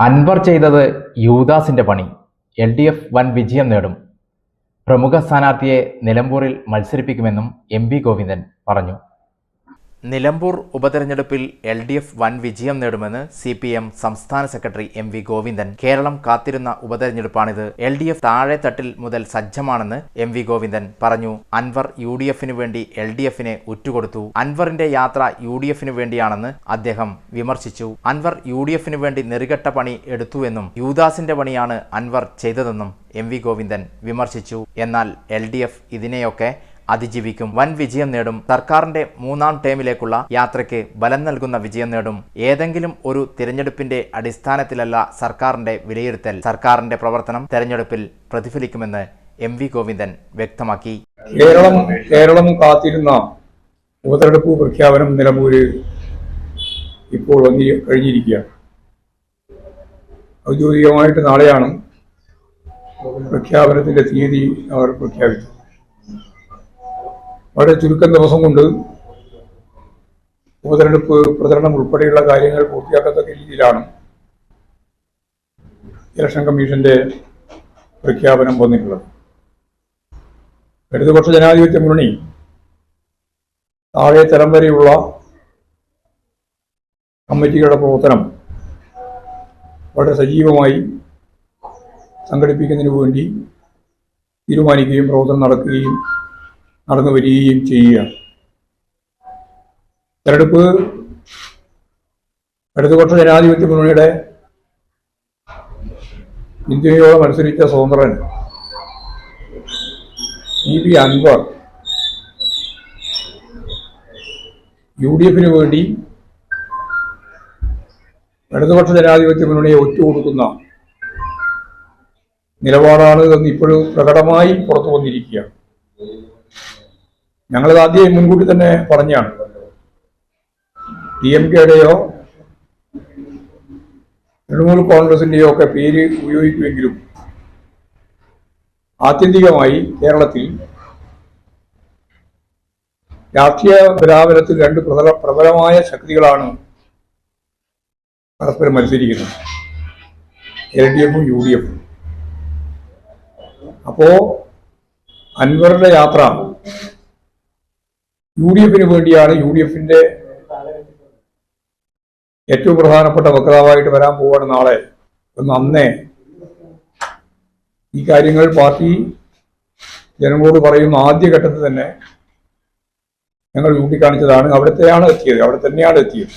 അൻവർ ചെയ്തത് യൂദാസിന്റെ പണി. L D F വൻ വിജയം നേടും. പ്രമുഖ സ്ഥാനാർത്ഥിയെ നിലമ്പൂരിൽ മത്സരിപ്പിക്കുമെന്നും എം പി ഗോവിന്ദൻ പറഞ്ഞു. നിലമ്പൂർ ഉപതെരഞ്ഞെടുപ്പിൽ എൽ ഡി എഫ് വൻ വിജയം നേടുമെന്ന് സി പി എം സംസ്ഥാന secretary M V Govindan. Keralam കാത്തിരുന്ന ഉപതെരഞ്ഞെടുപ്പാണിത്. എൽ ഡി എഫ് താഴെ തട്ടിൽ മുതൽ സജ്ജമാണെന്ന് എം വി ഗോവിന്ദൻ പറഞ്ഞു. അൻവർ യു ഡി എഫിനു വേണ്ടി എൽ ഡി എഫിനെ ഉറ്റുകൊടുത്തു. അൻവറിന്റെ യാത്ര യു ഡി എഫിനു വേണ്ടിയാണെന്ന് അദ്ദേഹം വിമർശിച്ചു. അൻവർ യു ഡി എഫിനു വേണ്ടി നെറുകെട്ട പണി എടുത്തുവെന്നും യൂദാസിന്റെ പണിയാണ് അൻവർ ചെയ്തതെന്നും എം വി ഗോവിന്ദൻ വിമർശിച്ചു. എന്നാൽ എൽ ഡി എഫ് ഇതിനെയൊക്കെ അതിജീവിക്കും. വൻ വിജയം നേടും. സർക്കാരിന്റെ മൂന്നാം ടേമിലേക്കുള്ള യാത്രയ്ക്ക് ബലം നൽകുന്ന വിജയം നേടും. ഏതെങ്കിലും ഒരു തിരഞ്ഞെടുപ്പിന്റെ അടിസ്ഥാനത്തിലല്ല സർക്കാരിന്റെ വിലയിരുത്തൽ. സർക്കാരിന്റെ പ്രവർത്തനം തെരഞ്ഞെടുപ്പിൽ പ്രതിഫലിക്കുമെന്ന് എം വി ഗോവിന്ദൻ വ്യക്തമാക്കി. കേരളം കേരളം കാത്തിരുന്ന ഉപതെരഞ്ഞെടുപ്പ് പ്രഖ്യാപനം നിലമ്പൂര് ഇപ്പോൾ വന്നി കഴിഞ്ഞിരിക്കുകയാണ്. ഔദ്യോഗികമായിട്ട് നാളെയാണ് പ്രഖ്യാപനത്തിന്റെ തീയതി അവർ പ്രഖ്യാപിച്ചത്. വളരെ ചുരുക്കം ദിവസം കൊണ്ട് ഉപതെരഞ്ഞെടുപ്പ് പ്രചരണം ഉൾപ്പെടെയുള്ള കാര്യങ്ങൾ പൂർത്തിയാക്കത്തക്ക രീതിയിലാണ് ഇലക്ഷൻ കമ്മീഷന്റെ പ്രഖ്യാപനം വന്നിട്ടുള്ളത്. ഇടതുപക്ഷ ജനാധിപത്യ മുന്നണി താഴെ തലം വരെയുള്ള കമ്മിറ്റികളുടെ പ്രവർത്തനം വളരെ സജീവമായി സംഘടിപ്പിക്കുന്നതിന് വേണ്ടി തീരുമാനിക്കുകയും പ്രവർത്തനം നടക്കുകയും നടന്നു വരികയും ചെയ്യുകയാണ് തെരഞ്ഞെടുപ്പ് ഇടതുപക്ഷ ജനാധിപത്യ മുന്നണിയുടെ ഇന്ത്യയോട് മത്സരിച്ച സ്വതന്ത്രൻ E P Anvar U D എഫിന് വേണ്ടി ഇടതുപക്ഷ ജനാധിപത്യ മുന്നണിയെ ഒറ്റുകൊടുക്കുന്ന നിലപാടാണ് എന്ന് ഇപ്പോഴും പ്രകടമായി പുറത്തു വന്നിരിക്കുകയാണ്. ഞങ്ങളത് ആദ്യം മുൻകൂട്ടി തന്നെ പറഞ്ഞാണ്. ഡി എം കെയുടെയോ തൃണമൂൽ കോൺഗ്രസിന്റെയോ ഒക്കെ പേര് ഉപയോഗിക്കുമെങ്കിലും ആത്യന്തികമായി കേരളത്തിൽ രാഷ്ട്രീയ ബലാബലത്തിൽ രണ്ട് പ്രബല പ്രബലമായ ശക്തികളാണ് പരസ്പരം മത്സരിക്കുന്നത്. എൽ ഡി എഫും യു ഡി എഫും. അപ്പോ അൻവറുടെ യാത്ര യു ഡി എഫിന് വേണ്ടിയാണ് യു ഡി എഫിന്റെ ഏറ്റവും പ്രധാനപ്പെട്ട വക്താവായിട്ട് വരാൻ പോവാണ് നാളെ. എന്ന് അന്നേ ഈ കാര്യങ്ങൾ പാർട്ടി ജനങ്ങളോട് പറയുന്ന ആദ്യഘട്ടത്തിൽ തന്നെ ഞങ്ങൾ ചൂണ്ടിക്കാണിച്ചതാണ് അവിടെ തന്നെയാണ് എത്തിയത്. അവിടെ തന്നെയാണ് എത്തിയത്.